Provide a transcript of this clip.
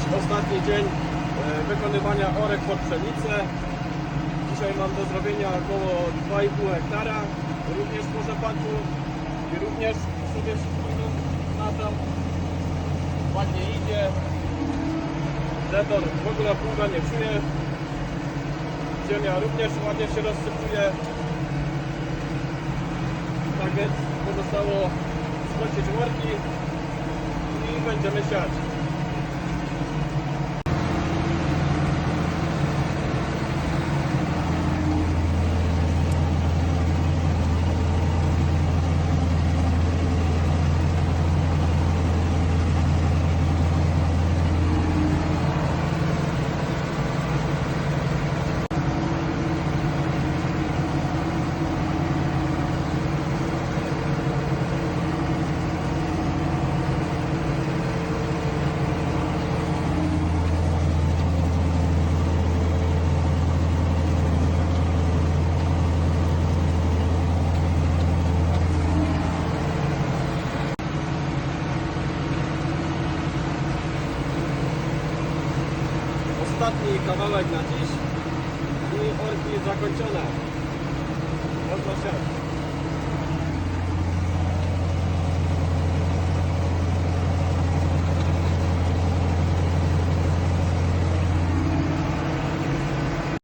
Dziś ostatni dzień e, wykonywania orek pod pszenicę. Dzisiaj mam do zrobienia około 2,5 hektara, również po rzepaku i również sobie spójną na tam. Ładnie idzie. Zetor w ogóle pługa nie czuje. Ziemia również ładnie się rozsypuje. Tak więc pozostało skończyć worki i będziemy siać. Ostatni kawałek na dziś i orki zakończone. Można siać.